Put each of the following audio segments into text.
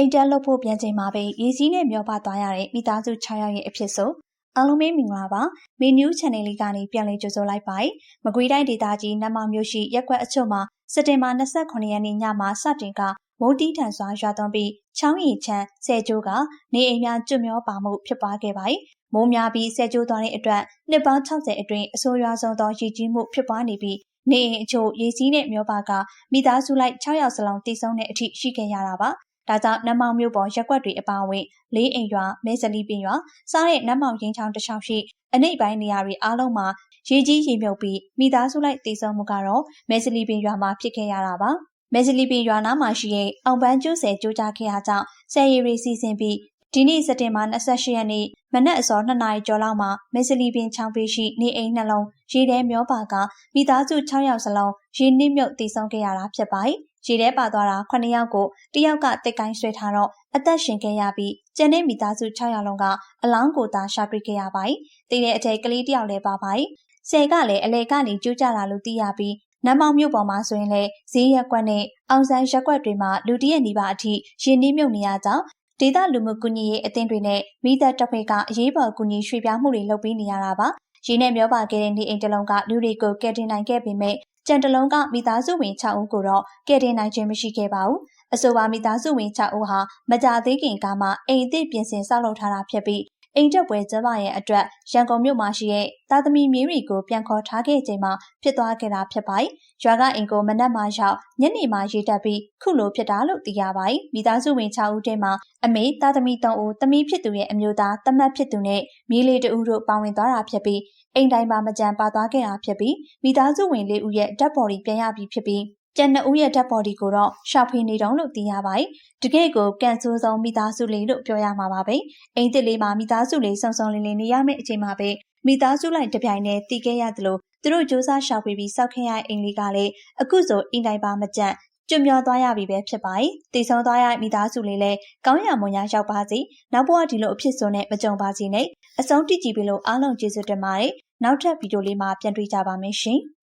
အိမ်တက်လို့ဖို့ပြန်ချိန်မှာပဲရေစီးနဲ့မျောပါသွားရတဲ့မိသားစု6ယောက်ရဲ့အဖြစ်ဆိုအားလုံးပဲမင်္ဂလာပါမင်းနျူး channel လေးကနေပြန်လည်ကြိုဆိုလိုက်ပါတယ်မကွေးတိုင်းဒေသကြီးနမမြို့ရှိရက်ကွက်အချို့မှာစက်တင်ဘာ29ရက်နေ့ညမှာစတင်ကမုန်တီးထန်စွာရွာသွန်းပြီးချောင်းရီချမ်းဆဲကျိုးကနေအိမ်များကျွတ်မျောပါမှုဖြစ်ပွားခဲ့ပါတယ်မိုးများပြီးဆဲကျိုးသွားတဲ့အတွက်နှစ်ပေါင်း60အတွင်းအဆိုးရွားဆုံးသောရည်ကြီးမှုဖြစ်ပွားနေပြီးနေအိမ်အချို့ရေစီးနဲ့မျောပါကမိသားစုလိုက်6ယောက်စလုံးတိစုံတဲ့အထိရှိခဲ့ရတာပါ ဒါကြောင့်နမောင်မြို့ပေါ်ရက်ွက်တွေအပါအဝင်လေးအိမ်ရွာမဲစလီပင်ရွာစားတဲ့နမောင်ရင်းချောင်းတစ်လျှောက်ရှိအနိမ့်ပိုင်းနေရာတွေအားလုံးမှာရေကြီးရေမြုပ်ပြီးမိသားစုလိုက်တည်ဆုံမှုကတော့မဲစလီပင်ရွာမှာဖြစ်ခဲ့ရတာပါမဲစလီပင်ရွာနားမှာရှိတဲ့အောင်ပန်းကျွန်းဆယ်ကြိုးကြားခဲ့ရကြောင်းဆယ်ရီရီစီစဉ်ပြီးဒီနေ့စက်တင်ဘာ28ရက်နေ့မနက်အစော2နာရီကျော်လောက်မှာမဲစလီပင်ချောင်းပေးရှိနေအိမ်နှလုံးရေထဲမျောပါကမိသားစု6ယောက်စလုံးရေနစ်မြုပ်တည်ဆုံခဲ့ရတာဖြစ်ပါတယ် ရေထဲပါသွားတာ9ယောက်ကိုတယောက်ကတိတ်ကိုင်းဆွဲထားတော့အသက်ရှင်ခဲ့ရပြီးကျန်တဲ့မိသားစု6ယောက်လုံးကအလောင်းကိုသာရှာတွေ့ခဲ့ရပါတယ်။တည်တဲ့အထက်ကလေးတယောက်လည်းပါပါတယ်။ဆယ်ကလည်းအလေကနေကျိုးကြလာလို့သိရပြီးနမောင်မြို့ပေါ်မှာဆိုရင်လည်းဈေးရက်ကွက်နဲ့အောင်ဆန်းရက်ကွက်တွေမှာလူတရက်နေပါအထိရင်နှီးမြုပ်နေရကြောင်းဒေသလူမှုကူညီရေးအသင်းတွေနဲ့မိသက်တပ်ဖွဲ့ကအရေးပေါ်ကူညီရွှေ့ပြောင်းမှုတွေလုပ်ပေးနေရတာပါ။ရင်းနဲ့မျောပါခဲ့တဲ့နေအိမ်တလုံးကလူတွေကိုကယ်တင်နိုင်ခဲ့ပေမဲ့ ကြံတလုံးကမိသားစုဝင်6ဦးကိုတော့ကယ်တင်နိုင်ခြင်းမရှိခဲ့ပါဘူး။အဆိုပါမိသားစုဝင်6ဦးဟာမကြသေးခင်ကမှအိမ်အသစ်ပြင်ဆင်ဆောက်လုပ်ထားတာဖြစ်ပြီး အိမ်တက်ပွဲကျမရဲ့အတွက်ရန်ကုန်မြို့မှာရှိတဲ့သားသမီးမြေးတွေကိုပြန်ခေါ်ထားခဲ့ချိန်မှာဖြစ်သွားခဲ့တာဖြစ်ပါတယ်။ရွာကအိမ်ကိုမနက်မှရောက်ညနေမှရေတက်ပြီးခုလိုဖြစ်တာလို့သိရပါတယ်။မိသားစုဝင်6ဦးထဲမှာအမေသားသမီး3ဦးသမီးဖြစ်သူရဲ့အမျိုးသားတမတ်ဖြစ်သူနဲ့မြေးလေး2ဦးတို့ပါဝင်သွားတာဖြစ်ပြီးအိမ်တိုင်းမှာမကြံပါသွားခဲ့တာဖြစ်ပြီးမိသားစုဝင်လေးဦးရဲ့ဓာတ်ပေါ်ဒီပြန်ရပြီးဖြစ်ပြီး ကျန်နှစ်ဦးရဲ့ဓာတ်ပေါ်ဒီကိုတော့ရှောက်ဖေးနေတုံးလို့သိရပါတယ်။တကယ့်ကိုကန်ဆိုးဆုံးမိသားစုလေးလို့ပြောရမှာပါပဲ။အိမ်တစ်လေးမှာမိသားစုလေးစုံစုံလင်လင်နေရမယ့်အချိန်မှာပဲမိသားစုလိုက်တပြိုင်တည်းတည်ခဲ့ရသလိုသူတို့စ조사ရှောက်ဖေးပြီးစောက်ခဲ့ရအိမ်လေးကလည်းအခုဆိုအိမ်တိုင်းပါမကြန့်ကျွမျောသွားရပြီပဲဖြစ်ပါတယ်။တည်ဆုံသွားရမိသားစုလေးလည်းကောင်းရမွန်ရရောက်ပါစေ။နောက်ဘဝဒီလိုအဖြစ်ဆိုနဲ့မကြုံပါစေနဲ့။အဆုံးတိကြည့်ပြီးလို့အားလုံးကျေးဇူးတင်ပါတယ်။နောက်ထပ်ဗီဒီယိုလေးမှာပြန်တွေ့ကြပါမယ်ရှင်။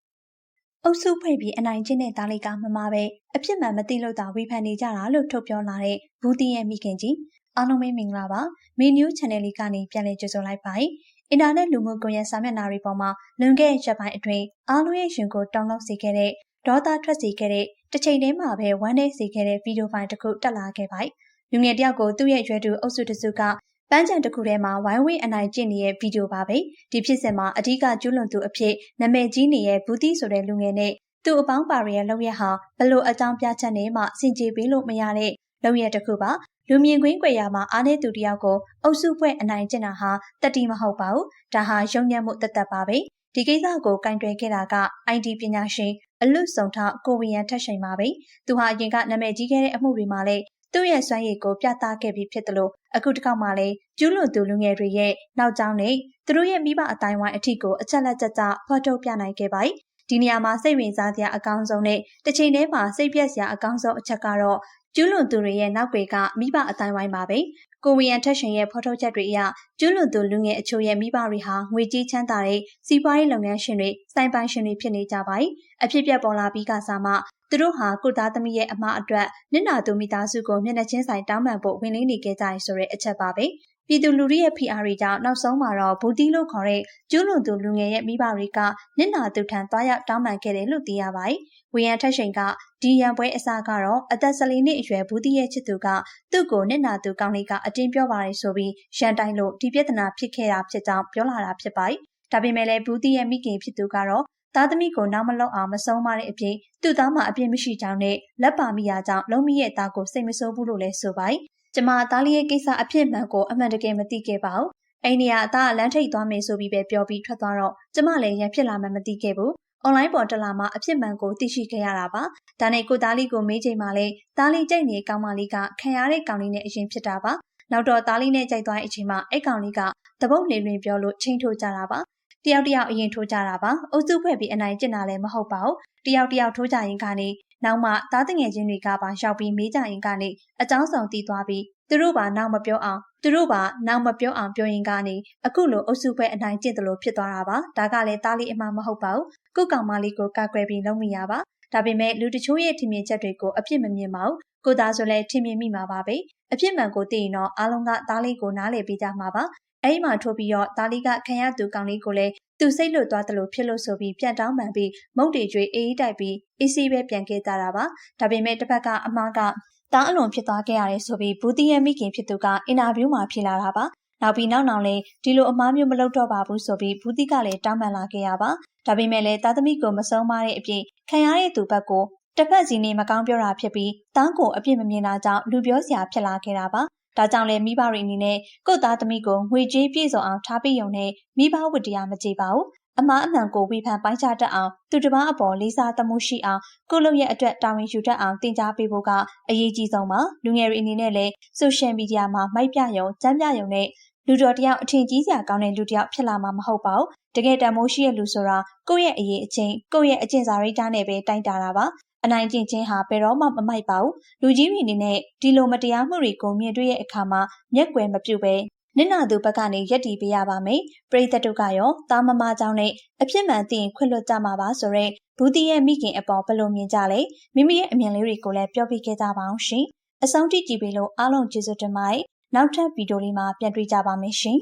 အုပ်စုဖွဲ့ပြီးအနိုင်ကျင့်တဲ့သားလေးကမမပဲအဖြစ်မှန်မသိလို့သာဝေဖန်နေကြတာလို့ထုတ်ပြောလာတဲ့ဘူးတီရဲ့မိခင်ကြီးအားလုံးပဲမင်္ဂလာပါမင်းနျူး channel လေးကနေပြန်လည်ကြိုဆိုလိုက်ပါတယ်အင်တာနက်လူမှုကွန်ရက်စာမျက်နှာတွေပေါ်မှာလွန်ခဲ့တဲ့ရက်ပိုင်းအတွင်းအားလုံးရဲ့ရှင်ကိုတောင်းလောက်စေခဲ့တဲ့ဒေါသထွက်စေခဲ့တဲ့တစ်ချိန်တည်းမှာပဲဝမ်းနည်းစေခဲ့တဲ့ဗီဒီယိုဖိုင်တစ်ခုတက်လာခဲ့ပါတယ်လူငယ်တယောက်ကိုသူ့ရဲ့ရွယ်တူအုပ်စုတစုက ပန်းချံတစ်ခုထဲမှာဝိုင်းဝန်းအနိုင်ကျင့်နေတဲ့ဗီဒီယိုပါပဲဒီဖြစ်စဉ်မှာအဓိကကျူးလွန်သူအဖြစ်နာမည်ကြီးနေတဲ့ဘူးတီဆိုတဲ့လူငယ်နဲ့သူ့အပေါင်းပါရဲ့လောက်ရဟာဘလို့အကြောင်းပြချက်နဲ့မှစင်ကြေပေးလို့မရတဲ့လောက်ရတစ်ခုပါလူမြင်ကွင်းကွယ်ရာမှာအားနည်းသူတယောက်ကိုအုပ်စုဖွဲ့အနိုင်ကျင့်တာဟာတတိမဟုတ်ပါဘူးဒါဟာယုံညံ့မှုတသက်ပါပဲဒီကိစ္စကိုကင်တွယ်ခဲ့တာက IT ပညာရှင်အလွတ်ဆောင်ထကိုဝီယန်ထက်ရှိန်ပါပဲသူဟာအရင်ကနာမည်ကြီးခဲ့တဲ့အမှုတွေမှာလည်း သူ့ရဲ့စွမ်းရည်ကိုပြသခဲ့ပြီးဖြစ်တယ်လို့အခုတစ်ခေါက်မှလည်းကျူးလွန်သူလူငယ်တွေရဲ့နောက်ကျောင်းနဲ့သူတို့ရဲ့မိဘအတိုင်းဝိုင်းအထီကိုအချက်လက်ကျကျဖော်ထုတ်ပြနိုင်ခဲ့ပါတယ်ဒီနေရာမှာစိတ်ဝင်စားစရာအကောင်းဆုံးနဲ့တစ်ချိန်တည်းမှာစိတ်ပြက်စရာအကောင်းဆုံးအချက်ကတော့ကျူးလွန်သူတွေရဲ့နောက်ွယ်ကမိဘအတိုင်းဝိုင်းပါပဲကိုဝီယန်ထက်ရှင်ရဲ့ဖော်ထုတ်ချက်တွေအရကျူးလွန်သူလူငယ်အချို့ရဲ့မိဘတွေဟာငွေကြေးချမ်းသာတဲ့စီးပွားရေးလုပ်ငန်းရှင်တွေစိုင်းပိုင်ရှင်တွေဖြစ်နေကြပါတယ်အဖြစ်ပြက်ပေါ်လာပြီးကစားမှ သူတို့ဟာကုသားသမီးရဲ့အမှားအတွက်နစ်နာသူမိသားစုကိုမျက်နှာချင်းဆိုင်တောင်းပန်ဖို့ဝင်လင်းနေခဲ့ကြရဆိုတဲ့အချက်ပါပဲပြည်သူလူထုရဲ့ PR တွေကြောင့်နောက်ဆုံးမှာတော့ဘူတီလို့ခေါ်တဲ့ကျူးလွန်သူလူငယ်ရဲ့မိဘတွေကနစ်နာသူထံသွားရောက်တောင်းပန်ခဲ့တယ်လို့သိရပါတယ်။ဝီယန်ထက်ရှိန်ကဒီရန်ပွဲအစားကတော့အသက်14နှစ်အရွယ်ဘူတီရဲ့ချစ်သူကသူ့ကိုနစ်နာသူကောင်းလေးကအတင်းပြောပါတယ်ဆိုပြီးရန်တိုင်းလို့ဒီပြဿနာဖြစ်ခဲ့တာဖြစ်ကြောင်းပြောလာတာဖြစ်ပါတယ်။ဒါပေမဲ့လည်းဘူတီရဲ့မိခင်ဖြစ်သူကတော့ သားသမီးကိုနောက်မလောက်အောင်မဆုံးမတဲ့အပြင်သူ့သားမှာအပြစ်မရှိကြောင်းနဲ့လက်ပါမိရကြောင်းလုံးမရဲ့သားကိုစိတ်မဆိုးဘူးလို့လည်းဆိုပါတယ်ကျမသားလေးရဲ့ကိစ္စအဖြစ်မှန်ကိုအမှန်တကယ်မသိခဲ့ပါဘူး။အိန္ဒိယအသားလမ်းထိပ်သွားမယ်ဆိုပြီးပဲပြောပြီးထွက်သွားတော့ကျမလည်းရန်ဖြစ်လာမှမသိခဲ့ဘူး။ online ပေါ်တက်လာမှအဖြစ်မှန်ကိုသိရှိခဲ့ရတာပါ။ဒါနဲ့ကိုသားလေးကိုမေးချိန်မှာလဲသားလေးကြိုက်နေကောင်မလေးကခံရတဲ့ကောင်လေးနဲ့အရင်ဖြစ်တာပါ။နောက်တော့သားလေးနဲ့ကြိုက်သွားတဲ့အချိန်မှာအဲ့ကောင်လေးကတပုတ်လေလွင်ပြောလို့ချိန်ထိုးကြတာပါ။ တယောက်တယောက်အရင်ထိုးကြတာပါ။အုပ်စုဖွဲ့ပြီးအနိုင်ကျင့်တာလည်းမဟုတ်ပါဘူး။တယောက်တယောက်ထိုးကြရင်ကနေနောက်မှသားတငယ်ချင်းတွေကပါရောက်ပြီးမေးကြရင်ကနေအကြောင်းဆောင်တည်သွားပြီးသူတို့ပါနောက်မပြောအောင်သူတို့ပါနောက်မပြောအောင်ပြောရင်ကနေအခုလိုအုပ်စုဖွဲ့အနိုင်ကျင့်တယ်လို့ဖြစ်သွားတာပါဒါကလည်းသားလေးအမှမဟုတ်ပါဘူးကုတ်ကောင်မလေးကိုကာကွယ်ပြီးလုံးမိရပါဒါပေမဲ့လူတချို့ရဲ့ထင်မြင်ချက်တွေကိုအပြစ်မမြင်ပါဘူးကိုသားဆိုလဲထင်မြင်မိမှာပါပဲအဖြစ်မှန်ကိုသိရင်တော့အားလုံးကသားလေးကိုနားလည်ပေးကြမှာပါ အဲ့ဒီမှာထိုးပြီးတော့သားလေးကခံရသူကောင်လေးကိုလည်းသူစိတ်လွတ်သွားတယ်လို့ဖြစ်လို့ဆိုပြီးပြန်တောင်းပန်ပြီးမုတ်တေကျွေးအေးအေးတိုက်ပြီးအေးစီးပဲပြန်ခဲ့ကြတာပါဒါပေမဲ့တစ်ဖက်ကအမားကတားအလွန်ဖြစ်သွားခဲ့ရတယ်ဆိုပြီးဘူးတီရဲ့မိခင်ဖြစ်သူကအင်တာဗျူးမှာဖြေလာတာပါနောက်ပြီးနောက်နောက်လဲဒီလိုအမားမျိုးမလုပ်တော့ပါဘူးဆိုပြီးဘူးတီကလည်းတောင်းပန်လာခဲ့ရပါဒါပေမဲ့လည်းသားသမီးကိုမဆုံးမတဲ့အပြင်ခံရတဲ့သူဘက်ကိုတစ်ဖက်စီနေမကောင်းပြောတာဖြစ်ပြီးတောင်းကိုအပြစ်မမြင်တာကြောင့်လူပြောစရာဖြစ်လာခဲ့တာပါ ဒါကြောင့်လည်းမိဘတွေအနေနဲ့ကိုယ့်သားသမီးကိုငွေကြေးပြည့်စုံအောင်ထားပေးရုံနဲ့မိဘဝတ္တရားမကြည့်ပါဘူးအမားအမှန်ကိုဝေဖန်ပိုင်းခြားတတ်အောင်သူတစ်ပါးအပေါ်လေးစားသမှုရှိအောင်ကိုလုပ်ရဲ့အတွက်တာဝန်ယူတတ်အောင်တင် जा ပေးဖို့ကအရေးကြီးဆုံးပါလူငယ်တွေအနေနဲ့လည်းဆိုရှယ်မီဒီယာမှာမိုက်ပြရုံကြမ်းပြရုံနဲ့လူတော်တယောက်အထင်ကြီးစရာကောင်းတဲ့လူတယောက်ဖြစ်လာမှာမဟုတ်ပါဘူးတကယ်တန်မိုးရှိတဲ့လူဆိုတာကိုယ့်ရဲ့အရေးအချင်းကိုယ့်ရဲ့အကျင့်စာရိတ္တနဲ့ပဲတိုင်တာတာပါ အနိုင်ကျင့်ခြင်းဟာဘယ်တော့မှမမိုက်ပါဘူးလူကြီးတွေအနေနဲ့ဒီလိုမတရားမှုတွေကိုမြင်တွေ့ရဲ့အခါမှာမျက်ကွယ်မပြုတ်ပဲနင့်နာသူဘက်ကနေရက်တီပေးရပါမယ်ပရိသတ်တို့ကရောတာမမကြောင့်နဲ့အဖြစ်မှန်သိရင်ခွင့်လွှတ်ကြမှာပါဆိုတော့ဘူးတီရဲ့မိခင်အပေါ်ဘယ်လိုမြင်ကြလဲမိမိရဲ့အမြင်လေးတွေကိုလည်းပြောပြခဲ့ကြပါအောင်ရှင်အဆုံးထိကြည့်ပေးလို့အားလုံးကျေးဇူးတင်ပါတယ်နောက်ထပ်ဗီဒီယိုလေးမှာပြန်တွေ့ကြပါမယ်ရှင်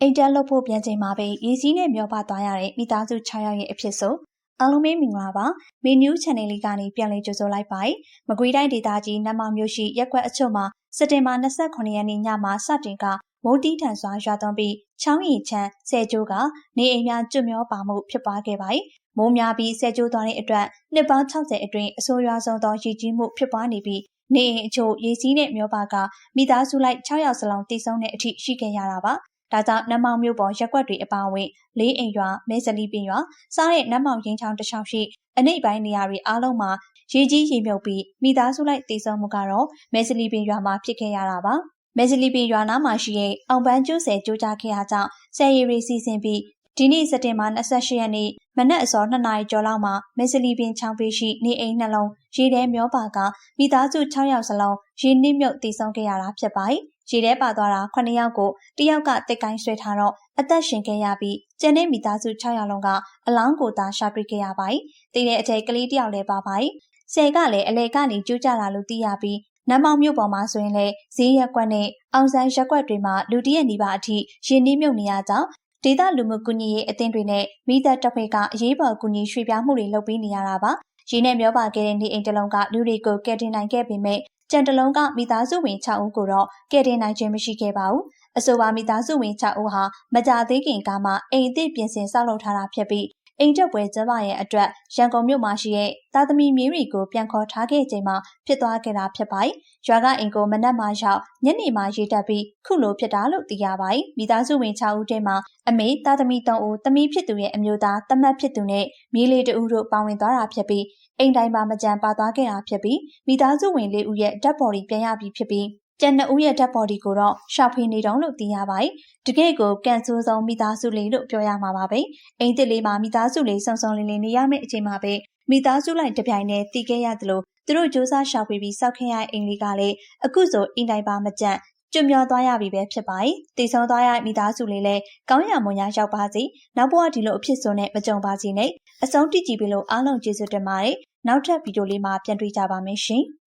အိတ်တက်လို့ဖို့ပြန်ချိန်မှာပဲရေးစည်းနဲ့မျောပါသွားရတဲ့မိသားစု6ယောက်ရဲ့အဖြစ်ဆို အားလုံးပဲမင်္ဂလာပါ။ Main News Channel လေးကနေပြန်လည်ကြိုဆိုလိုက်ပါတယ်။မကွေးတိုင်းဒေသကြီးနမမြို့ရှိရက်ကွက်အချို့မှာစက်တင်ဘာ29ရက်နေ့ညမှာစတင်ကမိုးတီးထန်စွာရွာသွန်းပြီးချောင်းရီချမ်းဆဲကျိုးကနေအိမ်များကျွတ်မျောပါမှုဖြစ်ပွားခဲ့ပါတယ်။မိုးများပြီးဆဲကျိုးသွားတဲ့အတွက်နှစ်ပေါင်း60အတွင်းအဆိုးရွားဆုံးသောရည်ကြီးမှုဖြစ်ပွားနေပြီးနေအိမ်အချို့ရေစီးနဲ့မျောပါကမိသားစုလိုက်6ယောက်စလုံးတိစုံတဲ့အထိရှိခဲ့ရတာပါ။ ဒါကြောင့်နမောင်မြို့ပေါ်ရက်ွက်တွေအပါအဝင်လေးအိမ်ရွာမဲစလီပင်ရွာစားတဲ့နမောင်ရင်ချောင်းတစ်ချောင်းရှိအနိမ့်ပိုင်းနေရာတွေအားလုံးမှာရေကြီးရေမြုပ်ပြီးမိသားစုလိုက်တည်ဆုံမှုကတော့မဲစလီပင်ရွာမှာဖြစ်ခဲ့ရတာပါမဲစလီပင်ရွာနားမှာရှိတဲ့အောင်ပန်းကျွန်းဆယ်ကြိုးကြခဲ့ရကြောင်းဆယ်ရီရီစီစဉ်ပြီးဒီနေ့စက်တင်ဘာ28ရက်နေ့မနက်အစော2နာရီကျော်လောက်မှာမဲစလီပင်ချောင်းပေးရှိနေအိမ်နှလုံးရေထဲမျောပါကမိသားစု6ယောက်စလုံးရေနစ်မြုပ်တည်ဆုံခဲ့ရတာဖြစ်ပါတယ် ရေထဲပါသွားတာ9ယောက်ကိုတယောက်ကတိတ်ကိုင်းဆွဲထားတော့အသက်ရှင်ခဲ့ရပြီးကျန်တဲ့မိသားစု6ယောက်လုံးကအလောင်းကိုသာရှာတွေ့ခဲ့ရပါတယ်။တည်တဲ့အထက်ကလေးတယောက်လည်းပါပါတယ်။ဆယ်ကလည်းအလေကနေကျိုးကြလာလို့သိရပြီးနမောင်မြို့ပေါ်မှာဆိုရင်လည်းဈေးရက်ကွက်နဲ့အောင်ဆန်းရက်ကွက်တွေမှာလူတရက်နေပါအထိရင်နှီးမြုပ်နေရကြောင်းဒေသလူမှုကူညီရေးအသင်းတွေနဲ့မိသက်တပ်ဖွဲ့ကအရေးပေါ်ကူညီရွှေ့ပြောင်းမှုတွေလုပ်ပေးနေရတာပါ။ရင်းနဲ့မျောပါခဲ့တဲ့နေအိမ်တလုံးကလူတွေကိုကယ်တင်နိုင်ခဲ့ပေမဲ့ ကြံတလုံးကမိသားစုဝင်6ဦးကိုတော့ကယ်တင်နိုင်ခြင်းမရှိခဲ့ပါဘူး။အဆိုပါမိသားစုဝင်6ဦးဟာမကြသေးခင်ကမှအိမ်အသစ်ပြင်ဆင်ဆောက်လုပ်ထားတာဖြစ်ပြီး အိမ်တက်ပွဲကျမရဲ့အတွက်ရန်ကုန်မြို့မှာရှိတဲ့သားသမီးမြေးတွေကိုပြန်ခေါ်ထားခဲ့ချိန်မှာဖြစ်သွားခဲ့တာဖြစ်ပါတယ်။ရွာကအိမ်ကိုမနက်မှရောက်ညနေမှရေတက်ပြီးခုလိုဖြစ်တာလို့သိရပါတယ်။မိသားစုဝင်6ဦးထဲမှာအမေသားသမီး3ဦးသမီးဖြစ်သူရဲ့အမျိုးသားတမတ်ဖြစ်သူနဲ့မြေးလေး2ဦးတို့ပါဝင်သွားတာဖြစ်ပြီးအိမ်တိုင်းမှာမကြံပါသွားခဲ့တာဖြစ်ပြီးမိသားစုဝင်လေးဦးရဲ့ဓာတ်ပေါ်ဒီပြန်ရပြီးဖြစ်ပြီး ကျန်နှစ်ဦးရဲ့ဓာတ်ပေါ်ဒီကိုတော့ရှာဖွေနေတုံးလို့သိရပါတယ်။တကယ့်ကိုကန်ဆိုးဆုံးမိသားစုလေးလို့ပြောရမှာပါပဲ။အိမ်တစ်လေးမှာမိသားစုလေးစုံစုံလင်လင်နေရမယ့်အချိန်မှာပဲမိသားစုလိုက်တပြိုင်တည်းတည်ခဲ့ရတယ်လို့သူတို့စ조사ရှာဖွေပြီးစောက်ခင်ရအိမ်လေးကလည်းအခုဆိုအိမ်တိုင်းပါမကြန့်ကျွမျောသွားရပြီပဲဖြစ်ပါတယ်။တည်ဆုံသွားရမိသားစုလေးလည်းကောင်းရမွန်ရရောက်ပါစေ။နောက်ဘဝဒီလိုအဖြစ်ဆိုနဲ့မကြုံပါစေနဲ့။အဆုံးတိကြည့်ပြီးလို့အားလုံးကျေးဇူးတင်ပါတယ်။နောက်ထပ်ဗီဒီယိုလေးမှာပြန်တွေ့ကြပါမယ်ရှင်။